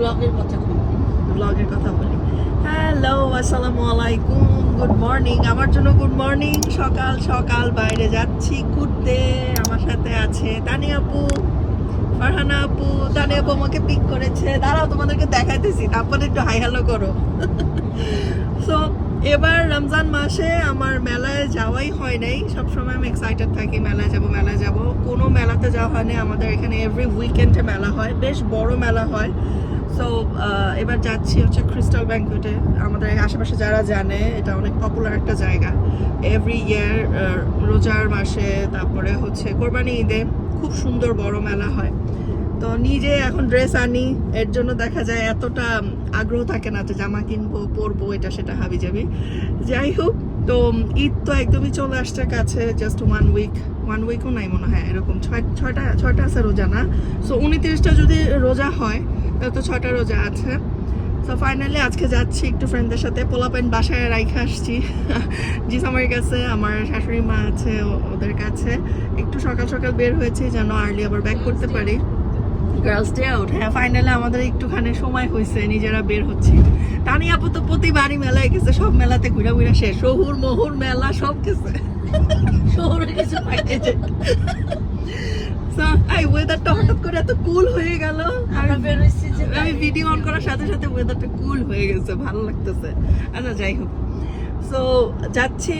ব্লগের কথা বলি। ব্লগের কথা বলি। হ্যালো আসসালামু আলাইকুম। গুড মর্নিং আমার জন্য গুড মর্নিং সকাল সকাল, বাইরে যাচ্ছি, ঘুরতে। আমার সাথে আছে তানিয়া আপু, ফারহানা আপু। তানিয়া আপু আমাকে পিক করেছে। দাঁড়াও, তোমাদেরকে দেখাইতেছি। তারপরে একটু হাই হ্যালো করো। সো এবার রমজান মাসে আমার মেলায় যাওয়াই হয় নাই। সবসময় আমি এক্সাইটেড থাকি, মেলায় যাব মেলায় যাব। কোনো মেলাতে যাওয়া হয় না আমাদের এখানে এভরি উইকেন্ডে মেলা হয়। বেশ বড় মেলা হয়। সো এবার যাচ্ছি হচ্ছে ক্রিস্টাল ব্যাংকুয়েটে আমাদের আশেপাশে যারা জানে, এটা অনেক পপুলার একটা জায়গা। এভরি ইয়ার রোজার মাসে, তারপরে হচ্ছে কোরবানি ঈদে খুব সুন্দর বড় মেলা হয়। তো নিজে এখন ড্রেস আনি, এর জন্য দেখা যায় এতটা আগ্রহ থাকে না যে জামা কিনবো, পরবো, এটা সেটা হাবি যাবি যাই হোক, তো ঈদ তো একদমই চলে আসছে কাছে জাস্ট ওয়ান উইক ওয়ান উইকও নাই মনে হয়, এরকম। ছয় ছয়টা ছয়টা আছে রোজা, না? সো উনিত্রিশটা যদি রোজা হয়, তাহলে তো ছয়টা রোজা আছে। সো ফাইনালি আজকে যাচ্ছি একটু ফ্রেন্ডদের সাথে। পোলাপেন বাসায় রাইখে আসছি। জিসামের কাছে, আমার শাশুড়ি মা আছে ওদের কাছে। একটু সকাল সকাল বের হয়েছি, যেন আর্লি আবার ব্যাক করতে পারি। গার্লস ডে আউট হ্যাঁ ফাইনালি আমাদের একটুখানি সময় হয়েছে নিজেরা বের হচ্ছি। টানি আপু তো প্রতিবারই মেলায় গেছে সব মেলাতে ঘুরে ঘুরে শেষ। শহুর মহুর মেলা সব গেছে। শহরে কিছু পাইতেছে এই ওয়েদারটা হঠাৎ করে এত কুল হয়ে গেল। আমরা বেরোচ্ছি যে আমি ভিডিও অন করার সাথে সাথে ওয়েদারটা কুল হয়ে গেছে ভালো লাগতেছে। আচ্ছা যাই হোক। সো যাচ্ছি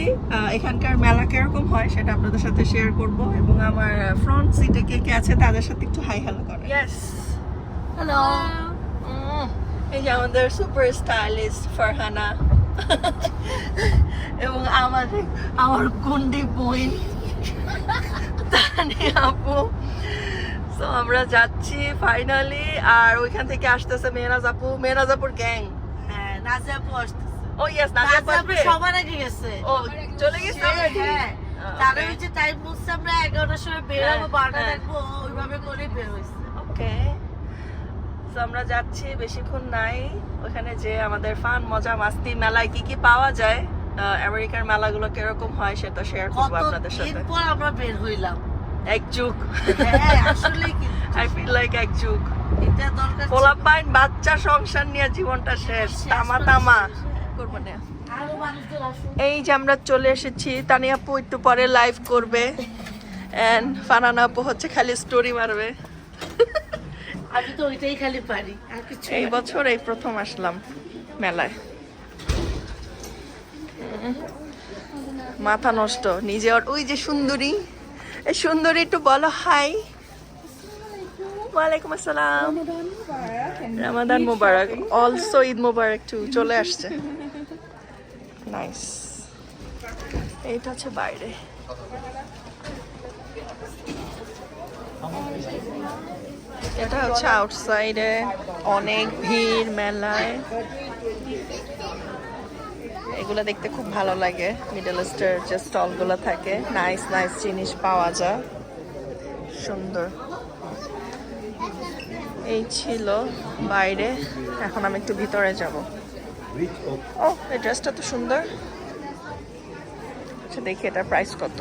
এখানকার মেলা কীরকম হয় সেটা আপনাদের সাথে শেয়ার করব এবং আমার ফ্রন্ট সিটে কে কে আছে তাদের সাথে একটু হাই হ্যালো করে ইয়েস হ্যালো এই যে আমাদের সুপার স্টাইলিস্ট ফারহানা এবং আমাদের আমার গুন্ডি বইন তানি আপু। তো আমরা যাচ্ছি ফাইনালি আর ওইখান থেকে আসতেছে মেহরাজ আপু। মেহরাজ আপুর গ্যাং হ্যাঁ নাজিয়া আপু আসতেছে। ও ইয়েস নাজিয়া নাজিয়া সবার আগে গেছে। ও চলে গেছে হ্যাঁ, already? হ্যাঁ। টাইম বলছে আমরা এগারোটার সময় বেরোবো হ্যাঁ, বারোটা হ্যাঁ। দেখব ওইভাবে করে বের হয়েছে। ওকে তো আমরা যাচ্ছি বেশিক্ষণ নাই। ওখানে যে আমাদের ফান মজা মাস্তি মেলায় কি কি পাওয়া যায় আমেরিকার মেলাগুলো কীরকম হয় সেটা শেয়ার করব আপনাদের সাথে। পর আমরা বের হইলাম? এক যুগ। হ্যাঁ আই ফিল লাইক এক যুগ। এটা পোলাপাইন বাচ্চা সংসার নিয়ে জীবনটা শেষ তামা তামা। করব না। এই যে আমরা চলে এসেছি তানিয়া আপু একটু পরে লাইভ করবে। এন্ড ফানানা আপু হচ্ছে খালি স্টোরি মারবে। আমি তো ওইটাই খালি পারি আর কিছু এই বছর এই প্রথম আসলাম মেলায়। মাথা নষ্ট নিজে ওই যে সুন্দরী। এই সুন্দরী একটু বলো হাই ওয়ালাইকুম আসসালাম। রামাদান মুবারক অলসো ঈদ মুবারক। টু চলে আসছে। নাইস এইটা হচ্ছে বাইরে। এটা হচ্ছে আউটসাইডে অনেক ভিড় মেলায়। এগুলো দেখতে খুব ভালো লাগে। মিডল ইস্টের যে স্টলগুলো থাকে নাইস নাইস জিনিস পাওয়া যায়। সুন্দর। এই ছিল বাইরে। এখন আমি একটু ভিতরে যাব। ও, এই ড্রেসটা তো সুন্দর। আচ্ছা দেখি এটার প্রাইস কত।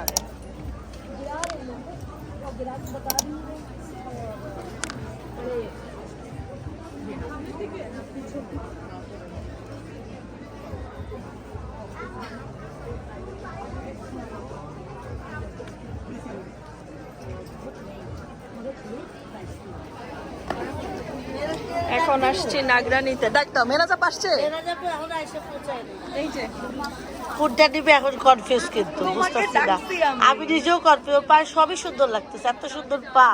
আরে। এখন আসছি নাগরানিতে। ডাক্তার মেরাজা পাসছে এরা যাবে এখন আইসা পৌঁছায় না। এই যে। কোনটা নিবে এখন কনফিউজ কিন্তু বুঝতেছি না। আমি। নিজেও কনফিউজ পা সবই সুন্দর লাগতেছে এত সুন্দর পা।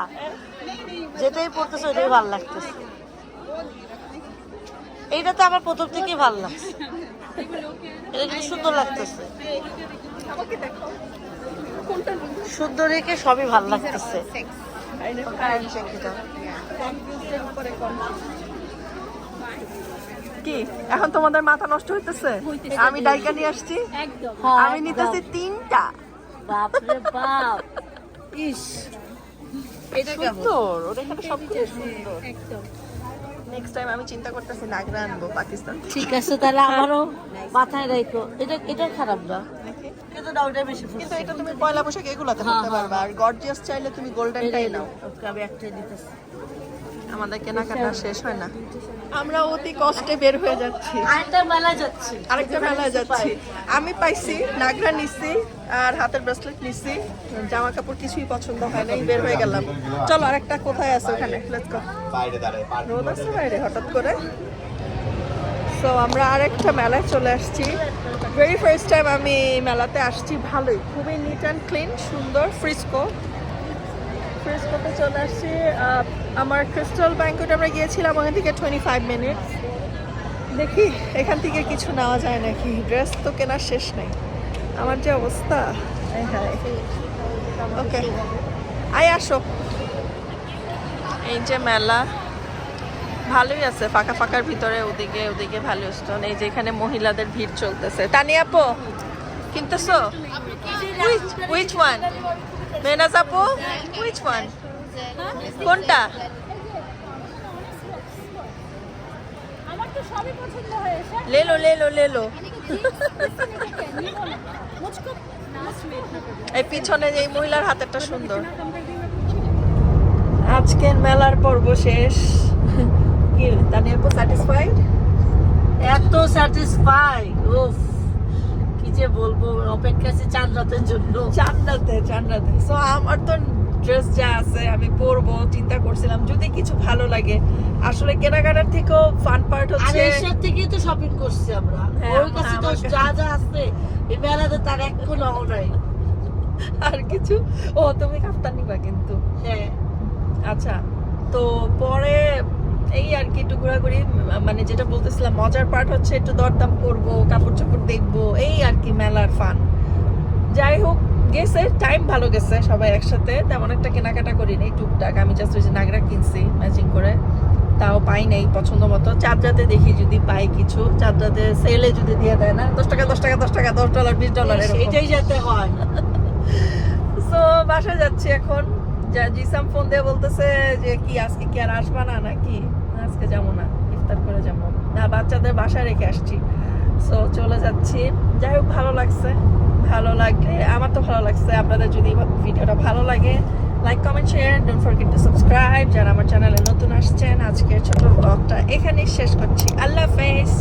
যেটাই পড়তেছে ওটাই ভালো লাগতেছে। এইটা তো আমার প্রথম থেকেই ভালো লাগছে। এটা কিন্তু সুন্দর লাগতেছে? আমাকে সুন্দর রেখে সবই ভালো লাগতেছে। কি? এখন তোমাদের মাথা নষ্ট হইতেছে? আমি ডাইকা নিয়ে আসছি। হ্যাঁ, আমি নিতেছি তিনটা। বাপরে বাপ। ইস। এটা কেমন? সুন্দর। এখানে সবকিছু সুন্দর। নেক্সট টাইম আমি চিন্তা করতেছি নাগরা আনব পাকিস্তান। ঠিক আছে তাহলে আমারও মাথায় রাখো এটা এটা খারাপ না। কিন্তু না বেশি কিন্তু এটা তুমি পয়লা বৈশাখ এগুলাতে হ্যাঁ, হ্যাঁ, পারবে। আর গর্জিয়াস চাইলে তুমি গোল্ডেনটাই নাও। আমি একটাই দিতেছি। আমাদের কেনাকাটা শেষ হয় না। আমরা অতি কষ্টে বের হয়ে যাচ্ছি। আরেকটা মেলা যাচ্ছি। আরেকটা যাচ্ছি। আমি পাইছি নাগরা নিছি আর হাতের ব্রেসলেট নিছি। জামা কাপড় কিছুই পছন্দ হয় নাই বের হয়ে গেলাম। চলো আরেকটা কোথায় আছে ওখানে? লেটস গো বাইরে দাঁড়ায় রোদ আছে বাইরে হঠাৎ করে। সো আমরা আরেকটা মেলায় চলে আসছি। ভেরি ফার্স্ট টাইম আমি মেলাতে আসছি ভালোই। খুবই নিট অ্যান্ড ক্লিন সুন্দর ফ্রিস্কো ফ্রিস্কোতে চলে আসছি আমার ক্রিস্টাল ব্যাংকট আমরা গিয়েছিলাম ওখান থেকে টোয়েন্টি ফাইভ মিনিটস দেখি এখান থেকে কিছু নেওয়া যায় নাকি? ড্রেস তো কেনার শেষ নেই। আমার যে অবস্থা ওকে আই আসো। এই যে মেলা, ভালোই আছে, ফাঁকা ফাঁকার ভিতরে ওদিকে ওদিকে ভালো স্টোন এই যে এখানে মহিলাদের ভিড় চলতেছে। তানিয়া আপু, কিনতেছো? উইচ ওয়ান মেনাজ আপু? উইচ ওয়ান কোনটা? লেলো লেলো লেলো। এই পিছনে যে মহিলার হাতেরটা সুন্দর। আজকের মেলার পর্ব শেষ। কি তানিয়া আপু স্যাটিসফাইড এত স্যাটিসফাই উফ কি যে বলব অপেক্ষা আছে রাতের জন্য। সো আমার তো ড্রেস যা আছে আমি পরবো চিন্তা করছিলাম যদি কিছু ভালো লাগে। আসলে কেনাকাটার থেকেও ফান পার্ট আর হচ্ছে। থেকেই তো শপিং করছি আমরা। হ্যাঁ, ওর কাছে তো যা যা আছে এই মেলাতে তার এক কোনো নাই। আর কিছু? ও তুমি কাপ্তান নিবা কিন্তু। হ্যাঁ। আচ্ছা তো পরে এই আর কি একটু ঘোরাঘুরি মানে যেটা বলতেছিলাম মজার পার্ট হচ্ছে একটু দরদাম করব কাপড় চোপড় দেখব এই আর কি মেলার ফান যাই হোক গেছে টাইম ভালো গেছে সবাই একসাথে তেমন একটা কেনাকাটা করিনি টুকটাক আমি জাস্ট ওই যে নাগরা কিনছি ম্যাচিং করে তাও পাই নাই পছন্দ মতো। চারটাতে দেখি যদি পাই কিছু চারটাতে সেলে যদি দিয়ে দেয় না দশ টাকা দশ টাকা দশ টাকা দশ ডলার বিশ ডলার এটাই যাতে হয়। সো বাসা যাচ্ছি এখন। জিসাম ফোন দিয়ে বলতেছে যে, কি, আজকে কি আর আসবা না নাকি? আজকে যাব না, ইফতার করে যাব। না, বাচ্চাদের বাসায় রেখে আসছি। সো চলে যাচ্ছি। যাই হোক, ভালো লাগছে। ভালো লাগলে, আমার তো ভালো লাগছে। আপনাদের যদি ভিডিওটা ভালো লাগে like comment share don't forget to subscribe যারা আমার চ্যানেলে নতুন আসছেন, আজকের ছোট ব্লগটা এখানেই শেষ করছি। আল্লাহ হাফেজ।